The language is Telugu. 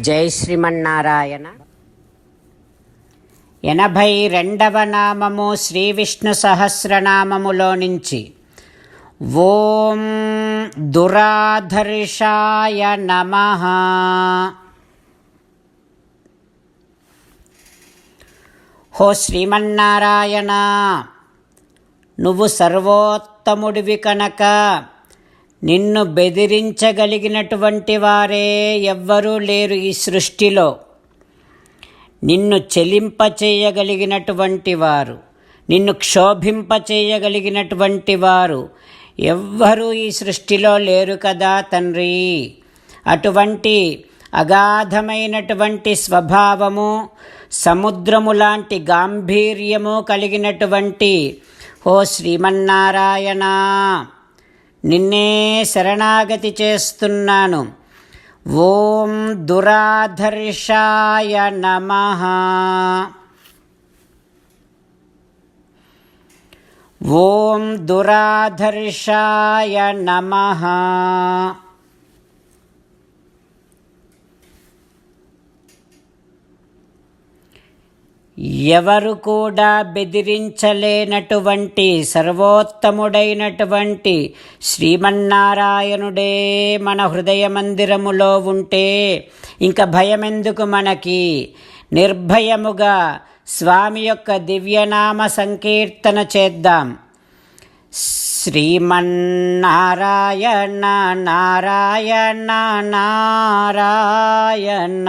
జై శ్రీమన్నారాయణ. ఎనభై రెండవ నామము శ్రీ విష్ణు సహస్రనామములో నుంచి ఓం దురాధర్షాయ నమ. హో శ్రీమన్నారాయణ నువ్వు సర్వోత్తముడివి కనుక. నిన్ను బెదిరించగలిగినటువంటి వారే ఎవ్వరూ లేరు ఈ సృష్టిలో. నిన్ను చెలింపచేయగలిగినటువంటి వారు నిన్ను క్షోభింపచేయగలిగినటువంటి వారు ఎవ్వరూ ఈ సృష్టిలో లేరు కదా తండ్రి. అటువంటి అగాధమైనటువంటి స్వభావము సముద్రము లాంటి గాంభీర్యము కలిగినటువంటి ఓ శ్రీమన్నారాయణ. నిన్నే శరణాగతి చేస్తున్నాను. ఓం దురాధర్షాయ నమ. ఓం దురాధర్షాయ నమ. ఎవరు కూడా బెదిరించలేనటువంటి సర్వోత్తముడైనటువంటి శ్రీమన్నారాయణుడే మన హృదయ మందిరములో ఉంటే ఇంకా భయమెందుకు మనకి? నిర్భయముగా స్వామి యొక్క దివ్యనామ సంకీర్తన చేద్దాం. శ్రీమన్నారాయణ నారాయణ నారాయణ.